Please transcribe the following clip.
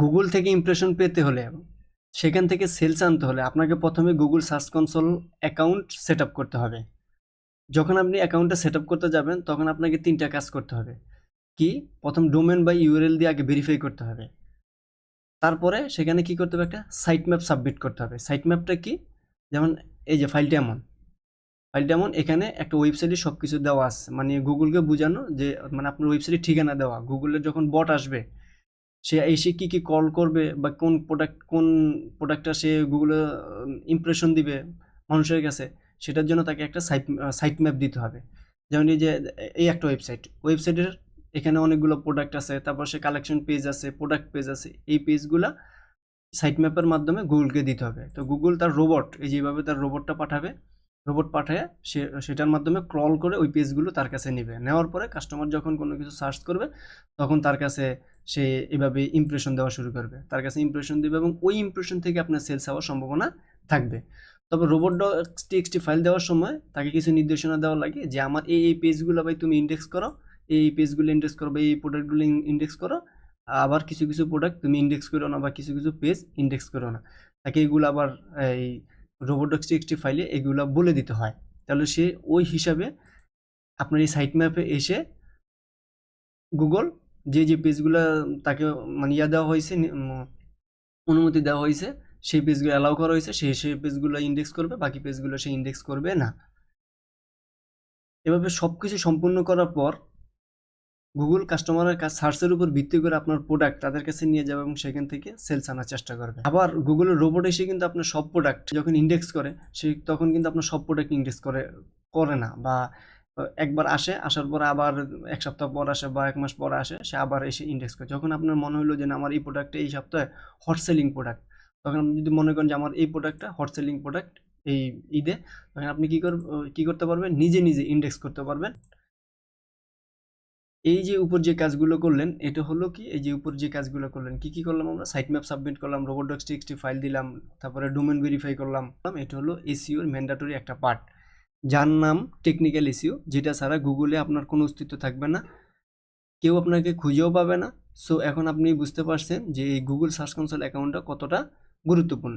Google থেকে impression পেতে হলে সেখান থেকে সেলস আনতে হলে আপনাকে প্রথমে Google Search Console account set করতে হবে। যখন আপনি অ্যাকাউন্টটা সেট করতে যাবেন, তখন আপনাকে তিনটা কাজ করতে হবে। কি? প্রথম ডোমেন বা ইউআরএল দিয়ে আগে ভেরিফাই করতে হবে। তারপরে সেখানে কি করতে হবে? একটা সাইট ম্যাপ সাবমিট করতে হবে। সাইট ম্যাপটা কি? যেমন এই যে ফাইলটা এমন। ফাইলটা এমন, এখানে একটা ওয়েবসাইটে সব কিছু দেওয়া আছে। মানে গুগলকে বোঝানো যে মানে আপনার ওয়েবসাইটের ঠিকানা দেওয়া। গুগলের যখন বট আসবে সে এসে কী কী কল করবে বা কোন প্রোডাক্ট কোন প্রোডাক্টটা সে গুগলে ইমপ্রেশন দিবে মানুষের কাছে, সেটার জন্য তাকে একটা সাইট সাইট ম্যাপ দিতে হবে। যেমন এই যে এই একটা ওয়েবসাইট ওয়েবসাইটের এখানে অনেকগুলো প্রোডাক্ট আছে, তারপর সে কালেকশন পেজ আছে প্রোডাক্ট পেজ আছে, এই পেজগুলা সাইট ম্যাপের মাধ্যমে গুগলকে দিতে হবে। তো গুগল তার রোবট এই যেভাবে তার রোবটটা পাঠাবে রোবট পাঠায়, সে, সেটার মাধ্যমে ক্রল করে ওই পেজগুলো তার কাছে নেবে। নেওয়ার পরে কাস্টমার যখন কোনো কিছু সার্চ করবে, তখন তার কাছে সে এভাবে ইমপ্রেশন দেওয়া শুরু করবে। তার কাছে ইমপ্রেশন দেবে এবং ওই ইমপ্রেশন থেকে আপনার সেলস হওয়ার সম্ভাবনা থাকবে। তবে রোবট টিএক্সটি ফাইল দেওয়ার সময় তাকে কিছু নির্দেশনা দেওয়া লাগে যে, আমার এই এই পেজগুলো ভাই তুমি ইন্ডেক্স করো, এই পেজগুলো ইন্ডেক্স করো বা এই প্রোডাক্টগুলো ইন্ডেক্স করো, আবার কিছু কিছু প্রোডাক্ট তুমি ইন্ডেক্স করো না বা কিছু কিছু পেজ ইন্ডেক্স করো না। তাকে এগুলো আবার এই রোবোটক্স টিএক্সটি ফাইলে এগুলো বলে দিতে হয়। তাহলে সে ওই হিসাবে আপনার এই সাইট ম্যাপে এসে গুগল যে যে পেজগুলো তাকে মানে ইয়া দেওয়া হয়েছে অনুমতি দেওয়া হয়েছে, সেই পেজগুলো অ্যালাউ করা হয়েছে সেই সেই পেজগুলো ইন্ডেক্স করবে, বাকি পেজগুলো সে ইন্ডেক্স করবে, না। এভাবে সব কিছু সম্পূর্ণ করার পর গুগল কাস্টমারের কাছে সার্চের উপর ভিত্তি করে আপনার প্রোডাক্ট তাদের কাছে নিয়ে যাবে এবং সেখান থেকে সেলস আনার চেষ্টা করবে। আবার গুগলের রোবট এসে কিন্তু আপনার সব প্রোডাক্ট যখন ইন্ডেক্স করে সে তখন কিন্তু আপনার সব প্রোডাক্ট ইন্ডেক্স করে করে না বা একবার আসে, আসার পর আবার এক সপ্তাহ পর আসে বা এক মাস পর আসে, সে আবার এসে ইন্ডেক্স করে। যখন আপনার মনে হলো যে না, আমার এই প্রোডাক্টটা এই সপ্তাহে হট সেলিং প্রোডাক্ট তখন আপনি যদি মনে করেন যে আমার এই প্রোডাক্টটা হট সেলিং প্রোডাক্ট এই ঈদে, তখন আপনি কী কর, কী করতে পারবেন? নিজে নিজে ইন্ডেক্স করতে পারবেন। এই যে উপর যে কাজগুলো করলেন, এটা হলো কি? এই যে উপর যে কাজগুলো করলেন, কি কি করলাম আমরা? সাইট ম্যাপ সাবমিট করলাম রোবট ডক্স টিএক্সটি ফাইল দিলাম, তারপরে ডোমেন ভেরিফাই করলাম। এটা হলো এসিওর ম্যান্ডাটরি একটা পার্ট যার নাম টেকনিক্যাল এসিও যেটা ছাড়া গুগলে আপনার কোনো অস্তিত্ব থাকবে না। কেউ আপনাকে খুঁজেও পাবে না। সো এখন আপনি বুঝতে পারছেন যে এই গুগল সার্চ কনসোল অ্যাকাউন্টটা কতটা গুরুত্বপূর্ণ।